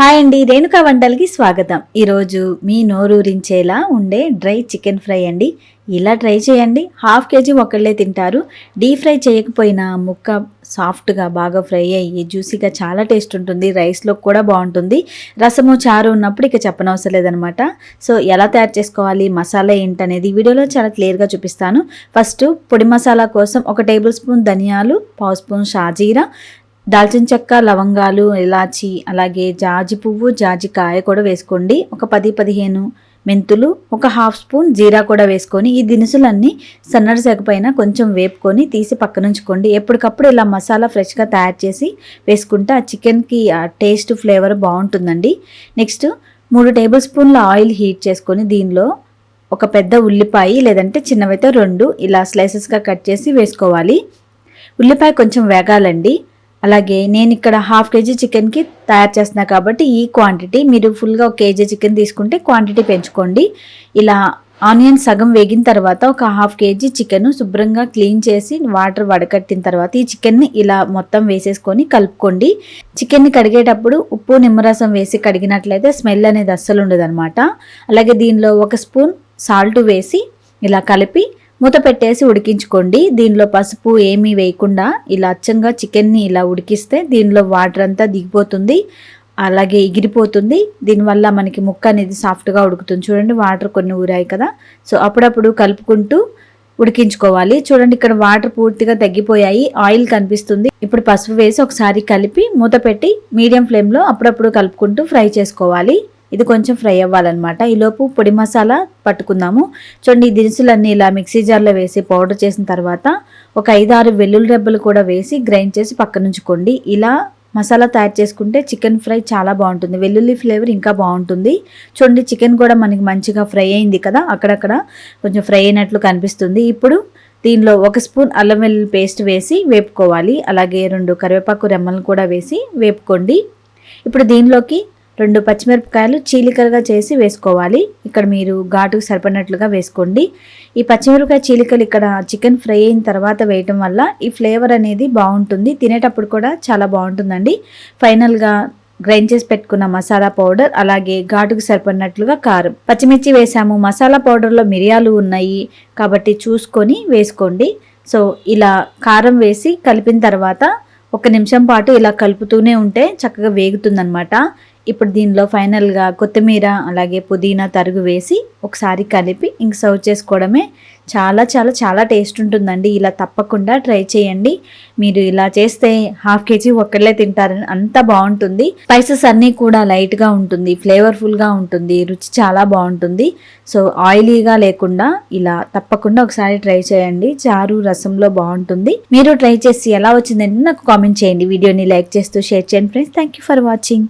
Hi అండి రేణుకా వంటలకి స్వాగతం. ఈరోజు మీ నోరూరించేలా ఉండే డ్రై చికెన్ ఫ్రై అండి. ఇలా ట్రై చేయండి. హాఫ్ కేజీ ఒకళ్ళే తింటారు. డీప్ ఫ్రై చేయకపోయినా ముక్క సాఫ్ట్గా బాగా ఫ్రై అయ్యి జ్యూసీగా చాలా టేస్ట్ ఉంటుంది. రైస్లో కూడా బాగుంటుంది. రసము చారు ఉన్నప్పుడు ఇక చెప్పనవసరం లేదనమాట. సో ఎలా తయారు చేసుకోవాలి? మసాలా ఏంటనేది వీడియోలో చాలా క్లియర్గా చూపిస్తాను. ఫస్ట్ పొడి మసాలా కోసం ఒక టేబుల్ స్పూన్ ధనియాలు పావు స్పూన్ షాజీరా దాల్చిన చెక్క లవంగాలు ఇలాచి అలాగే జాజి పువ్వు జాజికాయ కూడా వేసుకోండి. ఒక పది పదిహేను మెంతులు ఒక హాఫ్ స్పూన్ జీరా కూడా వేసుకొని ఈ దినుసులన్నీ సన్నడి సెగపైన కొంచెం వేపుకొని తీసి పక్కనుంచుకోండి ఎప్పటికప్పుడు ఇలా మసాలా ఫ్రెష్గా తయారు చేసి వేసుకుంటే ఆ చికెన్కి ఆ టేస్ట్ ఫ్లేవర్ బాగుంటుందండి. నెక్స్ట్ మూడు టేబుల్ స్పూన్ల ఆయిల్ హీట్ చేసుకొని దీనిలో ఒక పెద్ద ఉల్లిపాయ లేదంటే చిన్నవైతే రెండు ఇలా స్లైసెస్గా కట్ చేసి వేసుకోవాలి. ఉల్లిపాయ కొంచెం వేగాలండి. అలాగే నేను ఇక్కడ హాఫ్ కేజీ చికెన్కి తయారు చేస్తున్నా కాబట్టి ఈ క్వాంటిటీ మీరు ఫుల్గా ఒక కేజీ చికెన్ తీసుకుంటే క్వాంటిటీ పెంచుకోండి. ఇలా ఆనియన్ సగం వేగిన తర్వాత ఒక హాఫ్ కేజీ చికెన్ శుభ్రంగా క్లీన్ చేసి వాటర్ వడకట్టిన తర్వాత ఈ చికెన్ని ఇలా మొత్తం వేసేసుకొని కలుపుకోండి. చికెన్ని కడిగేటప్పుడు ఉప్పు నిమ్మరసం వేసి కడిగినట్లయితే స్మెల్ అనేది అస్సలు ఉండదు అలాగే దీనిలో ఒక స్పూన్ సాల్ట్ వేసి ఇలా కలిపి మూత పెట్టేసి ఉడికించుకోండి. దీనిలో పసుపు ఏమీ వేయకుండా ఇలా అచ్చంగా చికెన్ని ఇలా ఉడికిస్తే దీనిలో వాటర్ అంతా దిగిపోతుంది. అలాగే ఎగిరిపోతుంది. దీనివల్ల మనకి ముక్క అనేది సాఫ్ట్గా ఉడుకుతుంది. చూడండి వాటర్ కొన్ని ఊరాయి కదా. సో అప్పుడప్పుడు కలుపుకుంటూ ఉడికించుకోవాలి. చూడండి ఇక్కడ వాటర్ పూర్తిగా తగ్గిపోయాయి. ఆయిల్ కనిపిస్తుంది. ఇప్పుడు పసుపు వేసి ఒకసారి కలిపి మూత పెట్టి మీడియం ఫ్లేమ్లో అప్పుడప్పుడు కలుపుకుంటూ ఫ్రై చేసుకోవాలి. ఇది కొంచెం ఫ్రై అవ్వాలన్నమాట. ఈలోపు పొడి మసాలా పట్టుకుందాము. చూడండి ఈ దినుసులన్నీ ఇలా మిక్సీ జార్లో వేసి పౌడర్ చేసిన తర్వాత ఒక ఐదు ఆరు వెల్లుల్లి రెబ్బలు కూడా వేసి గ్రైండ్ చేసి పక్కనుంచుకోండి ఇలా మసాలా తయారు చేసుకుంటే చికెన్ ఫ్రై చాలా బాగుంటుంది. వెల్లుల్లి ఫ్లేవర్ ఇంకా బాగుంటుంది. చూడండి చికెన్ కూడా మనకి మంచిగా ఫ్రై అయింది కదా? అక్కడక్కడ కొంచెం ఫ్రై అయినట్లు కనిపిస్తుంది. ఇప్పుడు దీనిలో ఒక స్పూన్ అల్లం వెల్లుల్లి పేస్ట్ వేసి వేపుకోవాలి. అలాగే రెండు కరివేపాకు రెమ్మలను కూడా వేసి వేపుకోండి. ఇప్పుడు దీనిలోకి రెండు పచ్చిమిరపకాయలు చీలికలుగా చేసి వేసుకోవాలి. ఇక్కడ మీరు ఘాటుకు సరిపడినట్లుగా వేసుకోండి. ఈ పచ్చిమిరపకాయ చీలికలు ఇక్కడ చికెన్ ఫ్రై అయిన తర్వాత వేయటం వల్ల ఈ ఫ్లేవర్ అనేది బాగుంటుంది. తినేటప్పుడు కూడా చాలా బాగుంటుందండి. ఫైనల్గా గ్రైండ్ చేసి పెట్టుకున్న మసాలా పౌడర్ అలాగే ఘాటుకు సరిపడినట్లుగా కారం. పచ్చిమిర్చి వేసాము. మసాలా పౌడర్లో మిరియాలు ఉన్నాయి కాబట్టి చూసుకొని వేసుకోండి. సో ఇలా కారం వేసి కలిపిన తర్వాత ఒక నిమిషం పాటు ఇలా కలుపుతూనే ఉంటే చక్కగా వేగుతుందనమాట ఇప్పుడు దీనిలో ఫైనల్గా కొత్తిమీర అలాగే పుదీనా తరుగు వేసి ఒకసారి కలిపి ఇంక సర్వ్ చేసుకోవడమే చాలా చాలా చాలా టేస్ట్ ఉంటుందండి. ఇలా తప్పకుండా ట్రై చేయండి. మీరు ఇలా చేస్తే హాఫ్ కేజీ ఒక్కళ్ళే తింటారని అంత బాగుంటుంది. స్పైసెస్ అన్నీ కూడా లైట్గా ఉంటుంది ఫ్లేవర్ఫుల్గా ఉంటుంది రుచి చాలా బాగుంటుంది. సో ఆయిలీగా లేకుండా ఇలా తప్పకుండా ఒకసారి ట్రై చేయండి. చారు రసంలో బాగుంటుంది. మీరు ట్రై చేసి ఎలా వచ్చిందని నాకు కామెంట్ చేయండి. వీడియోని లైక్ చేస్తూ షేర్ చేయండి friends. Thank you for watching.